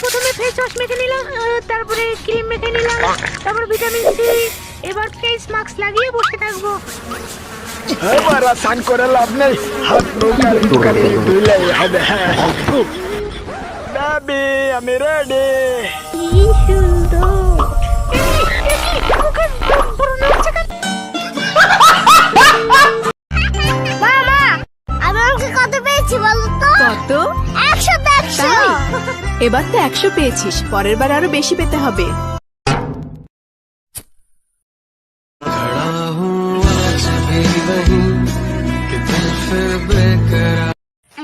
প্রথমে face wash মেখে নিলাম তারপরে ক্রিম মেখে নিলাম তারপর ভিটামিন সি এবার ফেস মাস্ক লাগিয়ে বসে থাকব। এবার স্নান করে লাভ নেই। হাত ধুলেই হবে হ্যাঁ। আমি রেডি কি সুন্দর। এবার তো একশো পেয়েছিস পরের বার আরও বেশি পেতে হবে।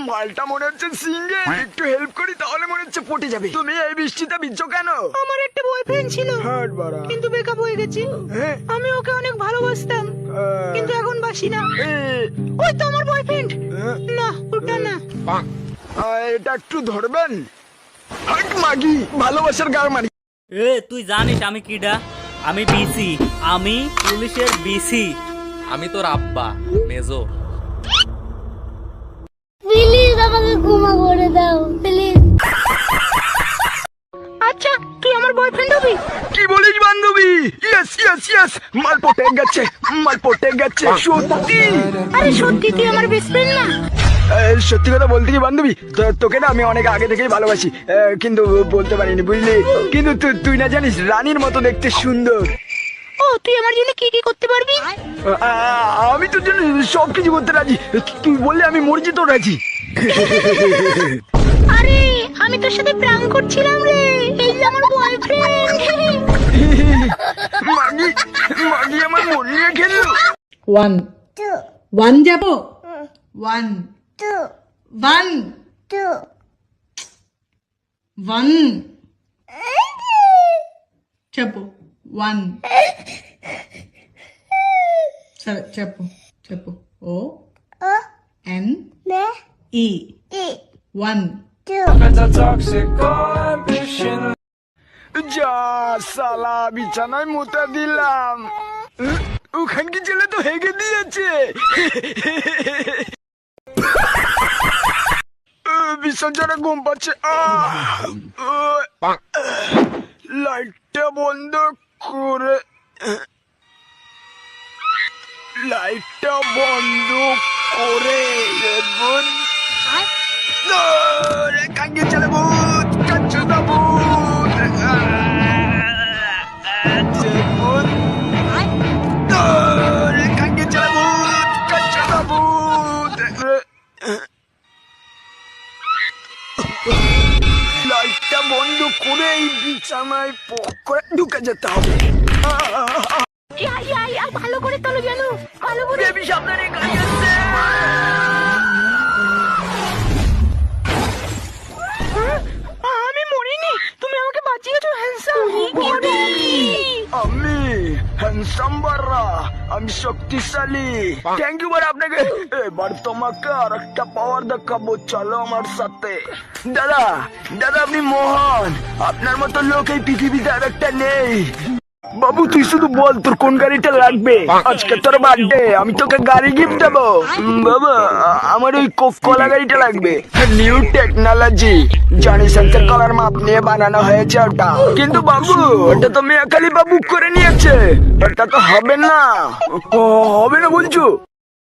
মালটা মনে হচ্ছে সিঙ্গে। একটু হেল্প করি তাহলে মনে হচ্ছে পটে যাবে। তুমি এই বৃষ্টিতে ভিজছো কেন? আমার একটা বয়ফ্রেন্ড ছিল। কিন্তু ব্রেকআপ হয়ে গেছে। হ্যাঁ। আমি ওকে অনেক ভালোবাসতাম। আহ, কিন্তু এখন বাসি না। ওই তো আমার বয়ফ্রেন্ড হ্যাঁ, না ওটা না। এটা একটু ধরবেন? মাগি ভালোবাসার গার মারি। এ তুই জানিস আমি কিডা? আমি বিসি। আমি পুলিশের বিসি। আমি তোর আব্বা মেজো। প্লিজ আমাকে ক্ষমা করে দাও প্লিজ। আচ্ছা তুই আমার বয়ফ্রেন্ড হবি? কি বলিস বান্ধবী? ইয়েস ইয়েস ইয়েস মাল পটে গেছে মাল পটে গেছে সত্যি। আরে সত্যি তুই আমার বেস্ট ফ্রেন্ড না? সত্যি কথা বলতে কি বান্ধবী? তো- তোকে না আমি অনেক আগে থেকেই ভালোবাসি। কিন্তু বলতে পারিনি বুঝলি? কিন্তু তুই না জানিস রানীর মতো দেখতে সুন্দর। ও তুই আমার জন্য কি কি করতে পারবি? আমি তোর জন্য সব কিছু করতে রাজি। তুই বললে আমি মরজি তো রাজি। আরে আমি তোর সাথে প্রাণ করছিলাম রে। এই আমার বয়ফ্রেন্ড মাগি মাগি আমার নিয়ে খেললো ওয়ান টু ওয়ান যাব? One two one two one చెప్పు వన్ సరే చెప్పు చెప్పు ఓ ও ఎన్ নে ఈ ই వన్ টু যা সালা বিছানায় মুতে দিলাম ওখানকে ছেলে তো হেগে দিয়েছে জোরে ঘুম পাচ্ছে! লাইটটা বন্ধ করে লাইটটা বন্ধ করে কাঙ্গে চলে ভূত কাচ্চু না ভূত। কাঙ্গে চলে ভূত কাচ্চু না ভূত। বন্ধ করে এই বিছানায় করে ঢুকে যেতে হবে। ভালো করে তলো জানো ভালো করে। বেবি সামনে হ্যান্ডসাম বাররা আমি শক্তিশালী থ্যাংক ইউ বার আপনাকে। এবার তোমাকে আর একটা পাওয়ার দেখাবো। চলো আমার সাথে। দাদা দাদা আপনি মোহন। আপনার মতো লোক এই পৃথিবীতে আর একটা নেই। বাবু, তুই শুধু বল তোর কোন গাড়িটা লাগবে? আজকে তোর বার্থডে আমি তোকে গাড়ি গিফট দেবো। বাবা, আমার ওই কোফ কলা গাড়িটা লাগবে। নিউ টেকনোলজি জনি সেন্সার কলার মাপ নিয়ে বানানো হয়েছে ওটা। কিন্তু বাবু, ওটা তো মেয়াকালি বাবু করে নিয়েছে। ওটা তো হবে না। হবে না বলছো?